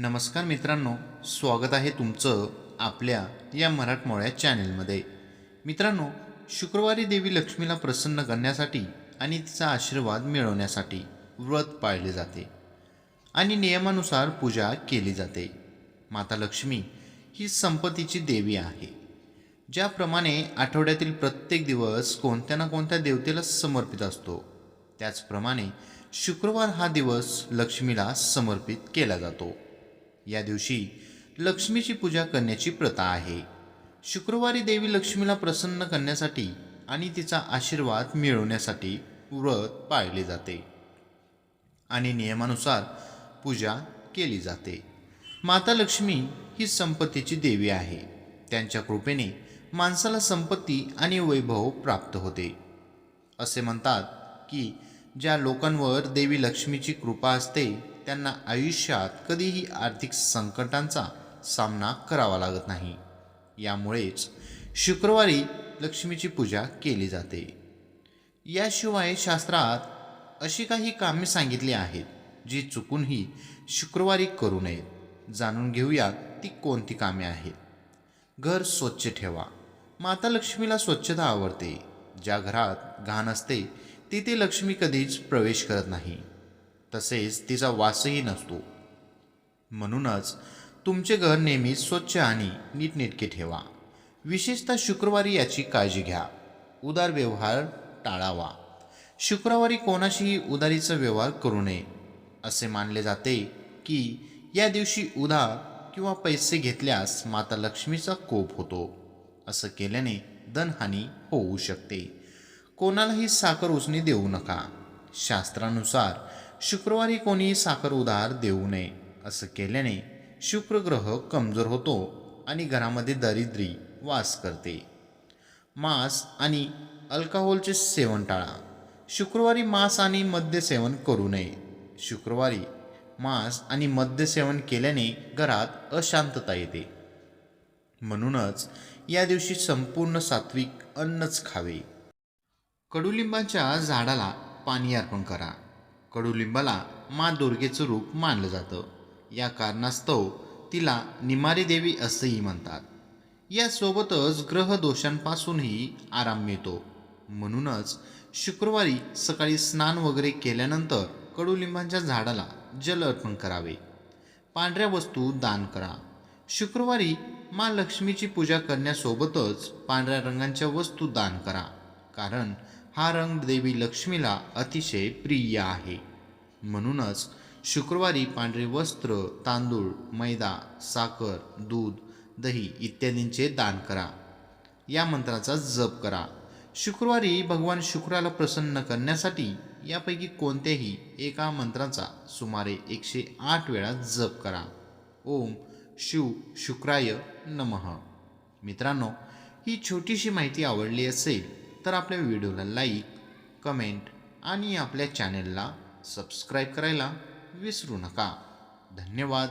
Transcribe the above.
नमस्कार मित्रांनो स्वागत आहे तुमचं आपल्या या मराठमोळ्या चॅनेलमध्ये. मित्रांनो शुक्रवारी देवी लक्ष्मीला प्रसन्न करण्यासाठी आणि तिचा आशीर्वाद मिळवण्यासाठी व्रत पाळले जाते आणि नियमानुसार पूजा केली जाते. माता लक्ष्मी ही संपत्तीची देवी आहे. ज्याप्रमाणे आठवड्यातील प्रत्येक दिवस कोणत्या ना कोणत्या देवतेला समर्पित असतो त्याचप्रमाणे शुक्रवार हा दिवस लक्ष्मीला समर्पित केला जातो. या दिवशी लक्ष्मीची पूजा करण्याची प्रथा आहे. शुक्रवारी देवी लक्ष्मीला प्रसन्न करण्यासाठी आणि तिचा आशीर्वाद मिळवण्यासाठी व्रत पाळले जाते आणि नियमानुसार पूजा केली जाते. माता लक्ष्मी ही संपत्तीची देवी आहे. त्यांच्या कृपेने माणसाला संपत्ती आणि वैभव प्राप्त होते. असे म्हणतात की ज्या लोकांवर देवी लक्ष्मीची कृपा असते त्यांना आयुष्यात कधीही आर्थिक संकटांचा सामना करावा लागत नाही. यामुळेच शुक्रवारी लक्ष्मीची पूजा केली जाते. याशिवाय शास्त्रात अशी काही कामे सांगितली आहेत जी चुकूनही शुक्रवारी करू नयेत. जाणून घेऊया ती कोणती कामे आहेत. घर स्वच्छ ठेवा. माता लक्ष्मीला स्वच्छता आवडते. ज्या घरात घाण असते तिथे लक्ष्मी कधीच प्रवेश करत नाही. तसेच तिचा वासही नसतो. म्हणूनच तुमचे घर नेहमी स्वच्छ आणि नीटनेटके ठेवा. विशेषतः शुक्रवारी याची काळजी घ्या. उदार व्यवहार टाळावा. शुक्रवारी कोणाशीही उदारीचा व्यवहार करू नये. असे मानले जाते की या दिवशी उधार किंवा पैसे घेतल्यास माता लक्ष्मीचा कोप होतो. असं केल्याने धनहानी होऊ शकते. कोणालाही साखर उसणी देऊ नका. शास्त्रानुसार शुक्रवारी कोणी साखर उधार देऊ नये असं केल्याने शुक्रग्रह कमजोर होतो आणि घरामध्ये दारिद्री वास करते. मांस आणि अल्कोहोलचे सेवन टाळा. शुक्रवारी मांस आणि मद्य सेवन करू नये. शुक्रवारी मांस आणि मद्य सेवन केल्याने घरात अशांतता येते. म्हणूनच या दिवशी संपूर्ण सात्विक अन्नच खावे. कडुलिंबाच्या झाडाला पाणी अर्पण करा. कडुलिंबाला मा दुर्गेचं रूप मानलं जातं. या कारणास्तव तिला निमारी देवी असंही म्हणतात. यासोबतच ग्रह दोषांपासूनही आराम मिळतो. म्हणूनच शुक्रवारी सकाळी स्नान वगैरे केल्यानंतर कडुलिंबांच्या झाडाला जल अर्पण करावे. पांढऱ्या वस्तू दान करा. शुक्रवारी मा लक्ष्मीची पूजा करण्यासोबतच पांढऱ्या रंगांच्या वस्तू दान करा. कारण हा रंग देवी लक्ष्मीला अतिशय प्रिय आहे. म्हणूनच शुक्रवारी पांढरे वस्त्र तांदूळ मैदा साखर दूध दही इत्यादींचे दान करा. या मंत्राचा जप करा. शुक्रवारी भगवान शुक्राला प्रसन्न करण्यासाठी यापैकी कोणत्याही एका मंत्राचा सुमारे एकशे आठ वेळा जप करा. ओम शिव शुक्राय नमः. मित्रांनो ही छोटीशी माहिती आवडली असेल तर आपल्या व्हिडिओला लाईक कमेंट आणि आपल्या चॅनेलला सबस्क्राईब करायला विसरू नका. धन्यवाद.